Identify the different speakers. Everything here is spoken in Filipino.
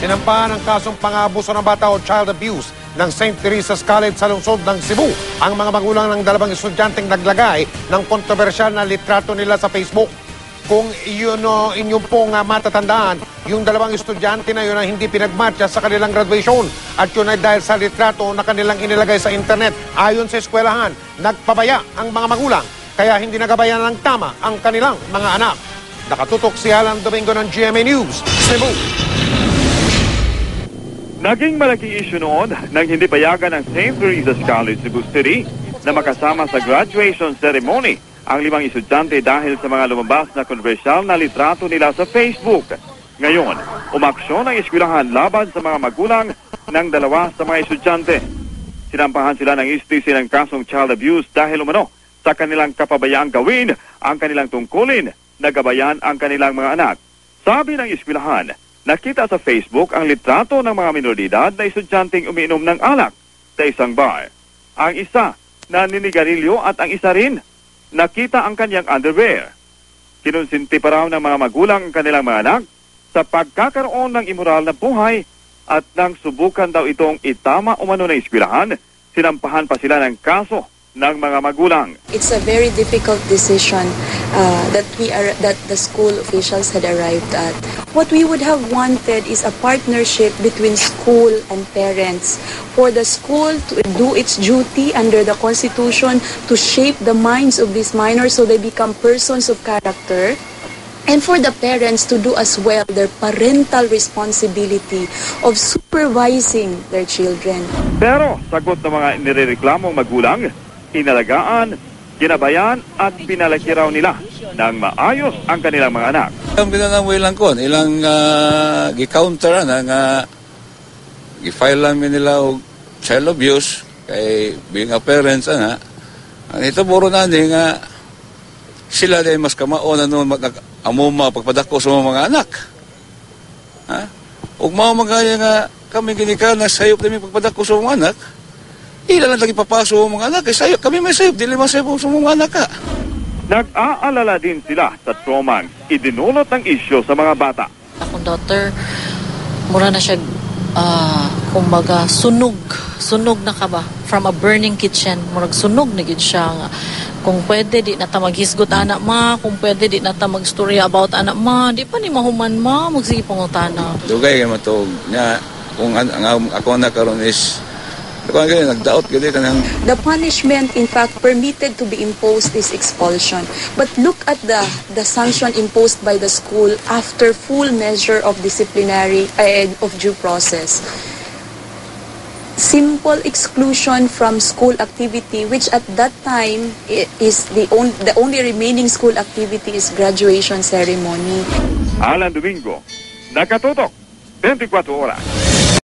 Speaker 1: Sinampahan ng kasong pang-abuso ng bata o child abuse ng St. Teresa's College sa lungsod ng Cebu. Ang mga magulang ng dalawang estudyanteng naglagay ng kontrobersyal na litrato nila sa Facebook. Kung yun o inyong pong ah, matatandaan, yung dalawang estudyante na yun ay hindi pinagmatcha sa kanilang graduation. At yun ay dahil sa litrato na kanilang inilagay sa internet. Ayon sa eskwelahan, nagpabaya ang mga magulang. Kaya hindi nagabayan ng tama ang kanilang mga anak. Nakatutok si Alan Domingo ng GMA News, Cebu.
Speaker 2: Naging malaking issue noon nang hindi payagan ng St. Teresa's College Cebu City na makasama sa graduation ceremony ang limang estudyante dahil sa mga lumabas na kontrobersyal na litrato nila sa Facebook. Ngayon, umaksyon ang eskwelahan laban sa mga magulang ng dalawa sa mga estudyante. Sinampahan sila ng STC ng kasong child abuse dahil umano sa kanilang kapabayaang gawin ang kanilang tungkulin na gabayan ang kanilang mga anak. Sabi ng eskwelahan, nakita sa Facebook ang litrato ng mga minoridad na estudyanteng umiinom ng alak sa isang bar. Ang isa na ninigarilyo at ang isa rin nakita ang kanyang underwear. Kinonsinti pa raw ng mga magulang ang kanilang mga anak sa pagkakaroon ng immoral na buhay at nang subukan daw itong itama umano ng eskwelahan, sinampahan pa sila ng kaso ng mga magulang.
Speaker 3: It's a very difficult decision uh, that we are that the school officials had arrived at. What we would have wanted is a partnership between school and parents for the school to do its duty under the constitution to shape the minds of these minors so they become persons of character. And for the parents to do as well their parental responsibility of supervising their children.
Speaker 2: Pero sagot ng mga nirereklamong magulang, inalagaan, ginabayan at pinalaki raw nila ng maayos ang kanilang mga anak.
Speaker 4: Ang binanang ilang kon, ilang uh, gi-counter na nga gi-file lang nila og child abuse kay being a parents ana. Ang ito puro na ni nga sila day mas kamao na noon amo mga pagpadako sa mga anak. Ha? Ug mao magaya nga kami ginika na sayop dami pagpadako sa mga anak. Ila lang lagi papaso ang mga anak. Kay sayop, kami may sayop, dili masayop sa mga anak ka.
Speaker 2: Nag-aalala din sila sa trauma idinulot ng isyo sa mga bata.
Speaker 5: akong daughter mura na siya ah, kumbaga sunog. Sunog na ka ba? From a burning kitchen. Murag sunog na gid siya nga. Kung pwede di na ta maghisgot anak ma. Kung pwede di na ta magstorya about anak ma. Di pa ni mahuman ma. Magsige pangutana
Speaker 4: Dugay kay matog. Nga kung an, ang ako na karon is
Speaker 3: The punishment, in fact, permitted to be imposed is expulsion. But look at the, the sanction imposed by the school after full measure of disciplinary and of due process. Simple exclusion from school activity, which at that time is the, on, the only remaining school activity is graduation ceremony.
Speaker 2: Alan Domingo, nakatutok, 24 oras.